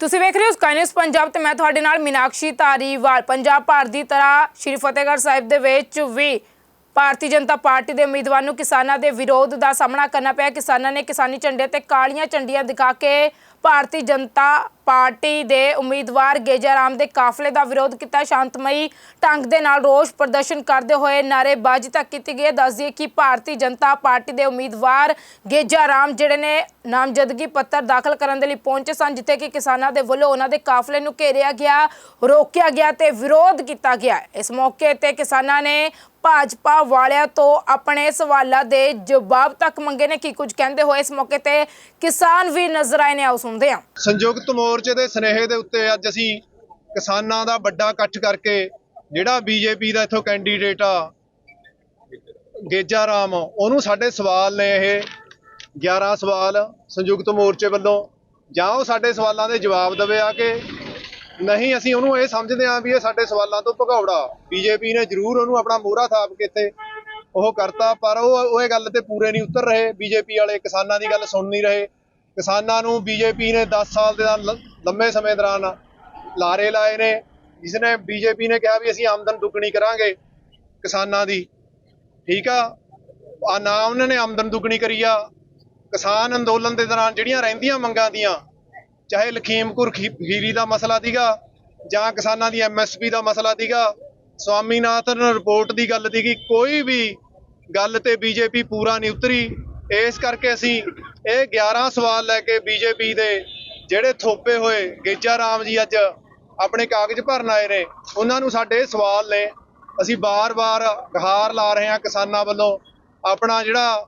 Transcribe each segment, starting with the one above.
ਤੁਸੀਂ ਵੇਖ ਰਹੇ ਹੋ ਸਕਾਈ ਪੰਜਾਬ ਤੇ ਮੈਂ ਤੁਹਾਡੇ ਨਾਲ ਮੀਨਾਕਸ਼ੀ ਧਾਰੀਵਾਲ। ਪੰਜਾਬ ਭਾਰ ਦੀ ਤਰ੍ਹਾਂ ਸ਼੍ਰੀ ਫਤਿਹਗੜ੍ਹ ਸਾਹਿਬ ਦੇ ਵਿੱਚ ਵੀ ਭਾਰਤੀ ਜਨਤਾ ਪਾਰਟੀ ਦੇ ਉਮੀਦਵਾਰ ਨੂੰ ਕਿਸਾਨਾਂ ਦੇ ਵਿਰੋਧ ਦਾ ਸਾਹਮਣਾ ਕਰਨਾ ਪਿਆ। ਕਿਸਾਨਾਂ ਨੇ ਕਿਸਾਨੀ ਝੰਡੇ ਤੇ ਕਾਲੀਆਂ ਝੰਡੀਆਂ ਦਿਖਾ ਕੇ ਭਾਰਤੀ ਜਨਤਾ ਪਾਰਟੀ ਦੇ ਉਮੀਦਵਾਰ ਗੇਜਾ ਰਾਮ ਦੇ ਕਾਫਲੇ ਦਾ ਵਿਰੋਧ ਕੀਤਾ। ਸ਼ਾਂਤਮਈ ਢੰਗ ਦੇ ਨਾਲ ਰੋਸ ਪ੍ਰਦਰਸ਼ਨ ਕਰਦੇ ਹੋਏ ਨਾਅਰੇਬਾਜ਼ੀ ਤੱਕ ਕੀਤੀ ਗਈ ਦੱਸ ਦਈਏ ਕਿ ਭਾਰਤੀ ਜਨਤਾ ਪਾਰਟੀ ਦੇ ਉਮੀਦਵਾਰ ਗੇਜਾ ਜਿਹੜੇ ਨੇ ਨਾਮਜ਼ਦਗੀ ਪੱਤਰ ਦਾਖਲ ਕਰਨ ਦੇ ਲਈ ਪਹੁੰਚੇ ਸਨ, ਜਿੱਥੇ ਕਿ ਕਿਸਾਨਾਂ ਦੇ ਵੱਲੋਂ ਉਹਨਾਂ ਦੇ ਕਾਫਲੇ ਨੂੰ ਘੇਰਿਆ ਗਿਆ, ਰੋਕਿਆ ਗਿਆ ਤੇ ਵਿਰੋਧ ਕੀਤਾ ਗਿਆ। ਇਸ ਮੌਕੇ ਤੇ ਕਿਸਾਨਾਂ ਨੇ ਭਾਜਪਾ ਵਾਲਿਆਂ ਤੋਂ ਆਪਣੇ ਸਵਾਲਾਂ ਦੇ ਜਵਾਬ ਤੱਕ ਮੰਗੇ ਨੇ। ਕੀ ਕੁਝ ਕਹਿੰਦੇ ਹੋਏ ਇਸ ਮੌਕੇ ਤੇ ਕਿਸਾਨ ਵੀ ਨਜ਼ਰ ਆਏ ਨੇ, ਆਓ ਸੁਣਦੇ ਹਾਂ। ਸੰਯੁਕਤ ਮੋਰਚੇ ਦੇ ਸਨੇਹ ਦੇ ਉੱਤੇ ਅੱਜ ਅਸੀਂ ਕਿਸਾਨਾਂ ਦਾ ਵੱਡਾ ਇਕੱਠ ਕਰਕੇ ਜਿਹੜਾ ਬੀਜੇਪੀ ਦਾ ਇੱਥੋਂ ਕੈਂਡੀਡੇਟ ਆ, ਗੇਜਾ ਰਾਮ, ਉਹਨੂੰ ਸਾਡੇ ਸਵਾਲ ਨੇ ਇਹ 11 ਸਵਾਲ ਸੰਯੁਕਤ ਮੋਰਚੇ ਵੱਲੋਂ, ਜਾਂ ਉਹ ਸਾਡੇ ਸਵਾਲਾਂ ਦੇ ਜਵਾਬ ਦੇਵੇ ਆ ਕਿ, ਨਹੀਂ ਅਸੀਂ ਉਹਨੂੰ ਇਹ ਸਮਝਦੇ ਹਾਂ ਵੀ ਇਹ ਸਾਡੇ ਸਵਾਲਾਂ ਤੋਂ ਭਗੌੜਾ। ਬੀਜੇਪੀ ਨੇ ਜ਼ਰੂਰ ਉਹਨੂੰ ਆਪਣਾ ਮੋਹਰਾ ਥਾਪ ਕੇ ਇੱਥੇ ਉਹ ਕਰਤਾ, ਪਰ ਉਹ ਉਹ ਇਹ ਗੱਲ ਤੇ ਪੂਰੇ ਨਹੀਂ ਉਤਰ ਰਹੇ, ਬੀਜੇਪੀ ਵਾਲੇ ਕਿਸਾਨਾਂ ਦੀ ਗੱਲ ਸੁਣ ਨਹੀਂ ਰਹੇ। ਕਿਸਾਨਾਂ ਨੂੰ ਬੀਜੇਪੀ ਨੇ 10 ਸਾਲ ਦੇ ਲੰਮੇ ਸਮੇਂ ਦੌਰਾਨ ਲਾਰੇ ਲਾਏ ਨੇ ਜਿਸ ਨੇ ਬੀਜੇਪੀ ਨੇ ਕਿਹਾ ਵੀ ਅਸੀਂ ਆਮਦਨ ਦੁੱਗਣੀ ਕਰਾਂਗੇ ਕਿਸਾਨਾਂ ਦੀ। ਠੀਕ ਆ? ਆ ਨਾ ਉਹਨਾਂ ਨੇ ਆਮਦਨ ਦੁੱਗਣੀ ਕਰੀ ਆ। ਕਿਸਾਨ ਅੰਦੋਲਨ ਦੇ ਦੌਰਾਨ ਜਿਹੜੀਆਂ ਰਹਿੰਦੀਆਂ ਮੰਗਾਂ ਦੀਆਂ, ਚਾਹੇ ਲਖੀਮਪੁਰ ਖੀ- ਖੀਰੀ ਦਾ ਮਸਲਾ ਸੀਗਾ, ਜਾਂ ਕਿਸਾਨਾਂ ਦੀ ਐਮਐਸਪੀ ਦਾ ਮਸਲਾ ਸੀਗਾ, ਸਵਾਮੀਨਾਥਨ ਰਿਪੋਰਟ ਦੀ ਗੱਲ ਸੀਗੀ, ਕੋਈ ਵੀ ਗੱਲ ਤੇ ਬੀਜੇਪੀ ਪੂਰਾ ਨਹੀਂ ਉਤਰੀ। ਇਸ ਕਰਕੇ ਅਸੀਂ ਇਹ 11 ਸਵਾਲ ਲੈ ਕੇ ਬੀਜੇਪੀ ਦੇ ਜਿਹੜੇ ਥੋਪੇ ਹੋਏ ਗੇਜਾ ਰਾਮ ਜੀ ਅੱਜ ਆਪਣੇ ਕਾਗਜ਼ ਭਰਨ ਆਏ ਨੇ ਉਹਨਾਂ ਨੂੰ ਸਾਡੇ ਸਵਾਲ ਨੇ। ਅਸੀਂ ਬਾਰ-ਬਾਰ ਗਹਾਰ ਲਾ ਰਹੇ ਹਾਂ ਕਿਸਾਨਾਂ ਵੱਲੋਂ ਆਪਣਾ ਜਿਹੜਾ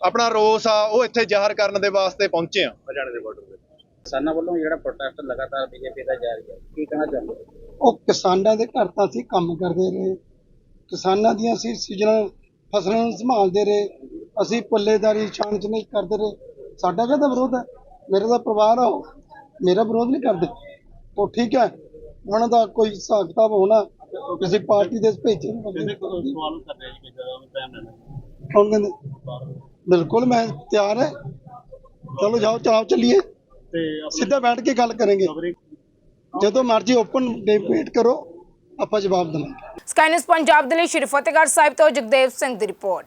ਆਪਣਾ ਰੋਸ ਆ ਉਹ ਇੱਥੇ ਜ਼ਾਹਰ ਕਰਨ ਦੇ ਵਾਸਤੇ ਪਹੁੰਚੇ ਆ ਹਰਿਆਣੇ ਦੇ ਬਾਰਡਰ ਤੇ ਕਿਸਾਨਾਂ ਵੱਲੋਂ ਜਿਹੜਾ ਪ੍ਰੋਟੈਸਟ ਲਗਾਤਾਰ ਬੀਜੇਪੀ ਦਾ ਜਾਰੀ ਹੈ ਕੀ ਕਹਿਣਾ ਚਾਹੁੰਦੇ ਹੋ? ਉਹ ਕਿਸਾਨਾਂ ਦੇ ਘਰ ਤਾਂ ਅਸੀਂ ਕੰਮ ਕਰਦੇ ਰਹੇ। ਕਿਸਾਨਾਂ ਦੀਆਂ ਅਸੀਂ ਸੀਜ਼ਨਲ ਫਸਲਾਂ ਨੂੰ ਸੰਭਾਲਦੇ ਰਹੇ। ਅਸੀਂ ਪੱਲੇਦਾਰੀ ਛਾਣ ਚ ਨਹੀਂ ਕਰਦੇ ਰਹੇ। ਸਾਡਾ ਕਾਹਦਾ ਵਿਰੋਧ ਹੈ? ਮੇਰੇ ਦਾ ਪਰਿਵਾਰ ਆ ਉਹ। ਮੇਰਾ ਵਿਰੋਧ ਨਹੀਂ ਕਰਦੇ। ਉਹ ਠੀਕ ਹੈ। ਉਹਨਾਂ ਦਾ ਕੋਈ ਹਿਸਾਬ ਕਿਤਾਬ ਹੋਣਾ ਕਿਸੇ ਪਾਰਟੀ ਦੇ ਭੇਜੇ ਨੇ ਬੰਦੇ। ਕੌਣ ਕਹਿੰਦੇ? ਬਿਲਕੁਲ ਮੈਂ ਤਿਆਰ ਹੈ। ਚਲੋ ਜਾਓ ਚਲਾਓ ਚੱਲੀਏ। ਤੇ ਸਿੱਧਾ ਬੈਠ ਕੇ ਗੱਲ ਕਰਾਂਗੇ। ਜਦੋਂ ਮਰਜ਼ੀ ਓਪਨ ਡਿਬੇਟ ਕਰੋ ਆਪਾਂ ਜਵਾਬ ਦੇਵਾਂਗੇ। ਸਕਾਈ ਨਿਊਜ਼ ਪੰਜਾਬ ਦੇ ਲਈ ਸ਼੍ਰੀ ਫਤਿਹਗੜ੍ਹ ਸਾਹਿਬ ਤੋਂ ਜਗਦੇਵ ਸਿੰਘ ਦੀ ਰਿਪੋਰਟ।